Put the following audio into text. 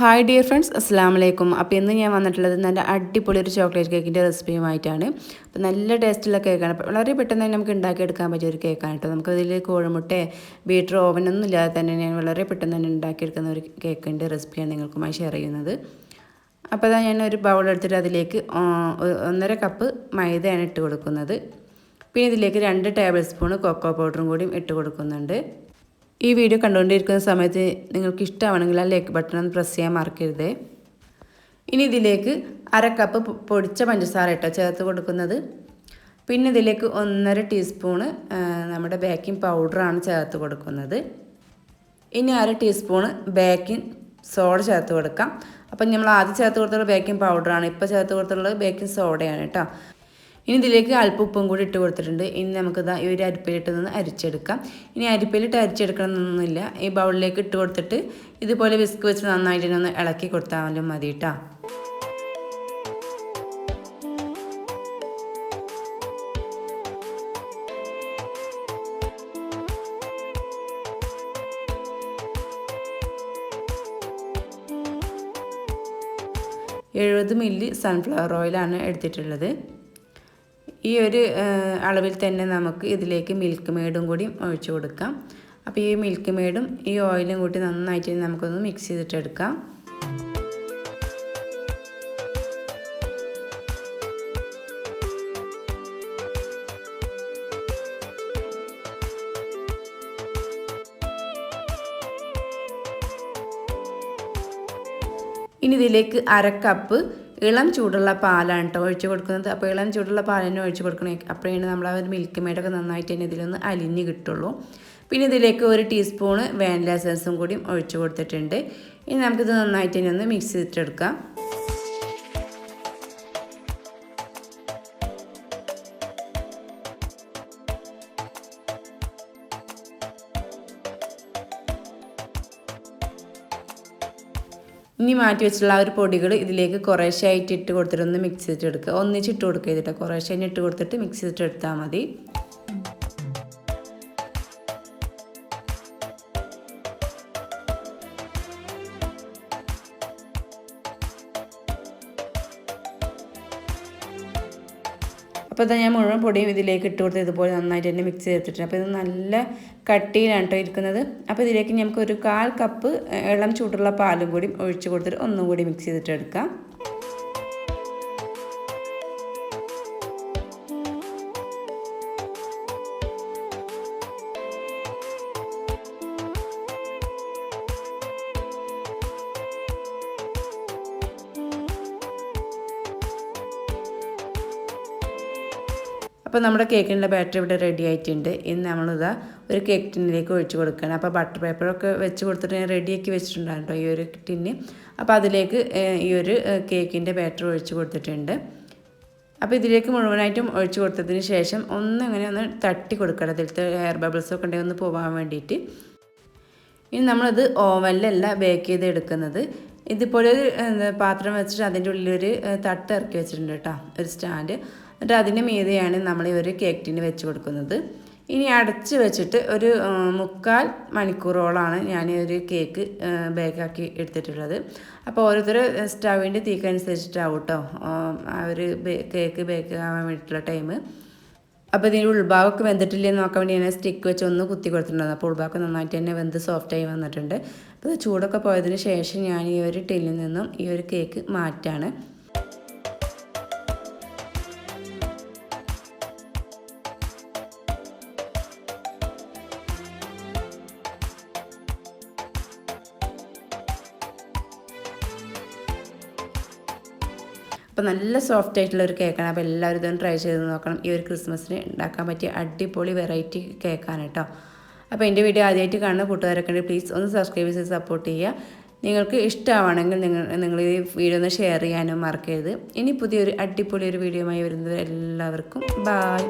Hi dear friends അസ്സാം വലൈക്കും അപ്പോൾ ഇന്ന് ഞാൻ വന്നിട്ടുള്ളത് നല്ല അടിപൊളി ഒരു ചോക്ലേറ്റ് കേക്കിന്റെ റെസിപ്പിയുമായിട്ടാണ് അപ്പോൾ നല്ല ടേസ്റ്റുള്ള കേക്കാണ് വളരെ പെട്ടെന്ന് തന്നെ നമുക്ക് ഉണ്ടാക്കിയെടുക്കാൻ പറ്റിയ ഒരു കേക്കാണ് കേട്ടോ. നമുക്കതിൽ കോഴിമുട്ട ബീറ്റർ ഓവനൊന്നും ഇല്ലാതെ തന്നെ ഞാൻ വളരെ പെട്ടെന്ന് തന്നെ ഉണ്ടാക്കിയെടുക്കുന്ന ഒരു കേക്കിന്റെ റെസിപ്പിയാണ് നിങ്ങൾക്കുമായി ഷെയർ ചെയ്യുന്നത്. അപ്പോൾ അതാ ഞാൻ ഒരു ബൗൾ എടുത്തിട്ട് അതിലേക്ക് ഒന്നര കപ്പ് മൈദയാണ് ഇട്ട് കൊടുക്കുന്നത്. പിന്നെ ഇതിലേക്ക് രണ്ട് ടേബിൾ സ്പൂൺ കൊക്കോ പൗഡറും കൂടിയും ഇട്ട് കൊടുക്കുന്നുണ്ട്. ഈ വീഡിയോ കണ്ടുകൊണ്ടിരിക്കുന്ന സമയത്ത് നിങ്ങൾക്ക് ഇഷ്ടമാണെങ്കിൽ ആ ലൈക്ക് ബട്ടൺ ഒന്ന് പ്രസ് ചെയ്യാൻ മറക്കരുത്. ഇനി ഇതിലേക്ക് അര കപ്പ് പൊടിച്ച പഞ്ചസാര ഇട്ടോ ചേർത്ത് കൊടുക്കുന്നത്. പിന്നെ ഇതിലേക്ക് ഒന്നര ടീസ്പൂണ് നമ്മുടെ ബേക്കിംഗ് പൗഡറാണ് ചേർത്ത് കൊടുക്കുന്നത്. ഇനി അര ടീസ്പൂണ് ബേക്കിംഗ് സോഡ ചേർത്ത് കൊടുക്കാം. അപ്പം നമ്മൾ ആദ്യം ചേർത്ത് കൊടുത്തുള്ള ബേക്കിംഗ് പൗഡറാണ് ഇപ്പോൾ ചേർത്ത് കൊടുത്തുള്ളത് ബേക്കിംഗ് സോഡയാണ് കേട്ടോ. ഇനി ഇതിലേക്ക് അല്പം ഉപ്പും കൂടി ഇട്ട് കൊടുത്തിട്ടുണ്ട്. ഇനി നമുക്കിതാ ഈ ഒരു അരിപ്പയിലിട്ട് നിന്ന് അരിച്ചെടുക്കാം. ഇനി അരിപ്പയിലിട്ട് അരിച്ചെടുക്കണമെന്നൊന്നുമില്ല. ഈ ബൗളിലേക്ക് ഇട്ട് കൊടുത്തിട്ട് ഇതുപോലെ വിസ്ക് വെച്ച് നന്നായിട്ട് ഒന്ന് ഇളക്കി കൊടുത്താലും മതി കേട്ടോ എഴുപത് മില്ലി സൺഫ്ലവർ ഓയിലാണ് എടുത്തിട്ടുള്ളത്. ഈ ഒരു അളവിൽ തന്നെ നമുക്ക് ഇതിലേക്ക് മിൽക്ക് മെയ്ഡും കൂടി ഒഴിച്ച് കൊടുക്കാം. അപ്പോൾ ഈ മിൽക്ക് മെയ്ഡും ഈ ഓയിലും കൂട്ടി നന്നായിട്ട് നമുക്കൊന്ന് മിക്സ് ചെയ്തിട്ടെടുക്കാം. ഇനി ഇതിലേക്ക് അര കപ്പ് ഇളം ചൂടുള്ള പാലാണ് കേട്ടോ ഒഴിച്ചു കൊടുക്കുന്നത്. അപ്പോൾ ഇളം ചൂടുള്ള തന്നെ ഒഴിച്ചു കൊടുക്കണേ. അപ്പോഴാണ് നമ്മൾ ആ ഒരു മിൽക്ക് മെയ്ഡൊക്കെ നന്നായിട്ട് തന്നെ ഇതിലൊന്ന് അലിഞ്ഞ് കിട്ടുള്ളൂ. പിന്നെ ഇതിലേക്ക് ഒരു ടീസ്പൂണ് വാനില എസൻസും കൂടിയും ഒഴിച്ച് കൊടുത്തിട്ടുണ്ട്. ഇനി നമുക്കിത് നന്നായിട്ട് തന്നെ ഒന്ന് മിക്സ് ചെയ്തിട്ടെടുക്കാം. ഇനി മാറ്റി വെച്ചിട്ടുള്ള ആ ഒരു പൊടികൾ ഇതിലേക്ക് കുറേശ്ശെ ആയിട്ട് ഇട്ട് കൊടുത്തിട്ട് ഒന്ന് മിക്സ് ചെയ്തിട്ട് എടുക്കുക. ഒന്നിച്ചിട്ട് കൊടുക്കുക ചെയ്തിട്ട്. കുറേശ്ശെ ഇട്ട് കൊടുത്തിട്ട് മിക്സ് ചെയ്തിട്ട് എടുത്താൽ മതി. അപ്പോൾ ഇതാ ഞാൻ മുഴുവൻ പൊടിയും ഇതിലേക്ക് ഇട്ട് കൊടുത്ത് ഇതുപോലെ നന്നായിട്ട് തന്നെ മിക്സ് ചെയ്തിട്ടുണ്ട് അപ്പോൾ ഇത് നല്ല കട്ടിയിലാണ് കേട്ടോ ഇരിക്കുന്നത്. അപ്പോൾ ഇതിലേക്ക് നമുക്ക് ഒരു കാൽ കപ്പ് ഇളം ചൂടുള്ള പാലും കൂടി ഒഴിച്ച് കൊടുത്തിട്ട് ഒന്നും കൂടി മിക്സ് ചെയ്തിട്ട് എടുക്കാം. അപ്പോൾ നമ്മുടെ കേക്കിന്റെ ബാറ്റർ ഇവിടെ റെഡി ആയിട്ടുണ്ട്. ഇന്ന് നമ്മളിതാ ഒരു കേക്ക് ടിന്നിലേക്ക് ഒഴിച്ച് കൊടുക്കുകയാണ്. അപ്പോൾ ബട്ടർ പേപ്പറൊക്കെ വെച്ച് കൊടുത്തിട്ട് ഞാൻ റെഡിയാക്കി വെച്ചിട്ടുണ്ടായിരുന്നു ഈ ഒരു ടിന്ന് അപ്പോൾ അതിലേക്ക് ഈ ഒരു കേക്കിന്റെ ബാറ്റർ ഒഴിച്ച് കൊടുത്തിട്ടുണ്ട്. അപ്പോൾ ഇതിലേക്ക് മുഴുവനായിട്ടും ഒഴിച്ച് കൊടുത്തതിന് ശേഷം ഒന്ന് അങ്ങനെ ഒന്ന് തട്ടി കൊടുക്കണം. അതിലത്തെ ഹെയർ ബബിൾസൊക്കെ ഉണ്ടെങ്കിൽ ഒന്ന് പോകാൻ വേണ്ടിയിട്ട്. ഇനി നമ്മളത് ഓവനിലല്ല ബേക്ക് ചെയ്ത് എടുക്കുന്നത്. ഇതുപോലെ ഒരു പാത്രം വെച്ചിട്ട് അതിന്റെ ഉള്ളിലൊരു തട്ട് ഇറക്കി വെച്ചിട്ടുണ്ട് കേട്ടോ. ഒരു സ്റ്റാൻഡ് എന്നിട്ട് അതിന്റെ മീതെയാണ് നമ്മൾ ഈ ഒരു കേക്ക് ടിന് വെച്ച് കൊടുക്കുന്നത്. ഇനി അടച്ച് വെച്ചിട്ട് ഒരു മുക്കാൽ മണിക്കൂറോളമാണ് ഞാൻ ഒരു കേക്ക് ബേക്കാക്കി എടുത്തിട്ടുള്ളത്. അപ്പോൾ ഓരോരുത്തർ സ്റ്റവിന്റെ തീക്കനുസരിച്ചിട്ടാവും കേട്ടോ ആ ഒരു കേക്ക് ബേക്ക് ആവാൻ വേണ്ടിയിട്ടുള്ള ടൈം അപ്പോൾ ഇതിന്റെ ഉൾഭാഗമൊക്കെ വെന്തിട്ടില്ലെന്ന് നോക്കാൻ വേണ്ടി ഞാൻ സ്റ്റിക്ക് വെച്ച് ഒന്ന് കുത്തി കൊടുത്തിട്ടുണ്ടായിരുന്നു അപ്പോൾ ഉൾഭാഗം നന്നായിട്ട് തന്നെ വെന്ത് സോഫ്റ്റായി വന്നിട്ടുണ്ട്. അപ്പോൾ ചൂടൊക്കെ പോയതിന് ശേഷം ഞാൻ ഈ ഒരു ടിന്നിൽ നിന്നും ഈ ഒരു കേക്ക് മാറ്റാണ്. അപ്പോൾ നല്ല സോഫ്റ്റ് ആയിട്ടുള്ള ഒരു കേക്കാണ് അപ്പോൾ എല്ലാവരും ഇതൊന്ന് ട്രൈ ചെയ്ത് നോക്കണം. ഈ ഒരു ക്രിസ്മസിന് ഉണ്ടാക്കാൻ പറ്റിയ അടിപൊളി വെറൈറ്റി കേക്കാണ് കേട്ടോ അപ്പോൾ എന്റെ വീഡിയോ ആദ്യമായിട്ട് കാണുന്ന കൂട്ടുകാരൊക്കെ ഉണ്ട് പ്ലീസ് ഒന്ന് സബ്സ്ക്രൈബ് ചെയ്ത് സപ്പോർട്ട് ചെയ്യുക. നിങ്ങൾക്ക് ഇഷ്ടമാണെങ്കിൽ നിങ്ങൾ നിങ്ങൾ ഈ വീഡിയോ ഒന്ന് ഷെയർ ചെയ്യാനും മറക്കരുത്. ഇനി പുതിയൊരു അടിപൊളി ഒരു വീഡിയോ ആയി വരുന്നത് എല്ലാവർക്കും ബായ്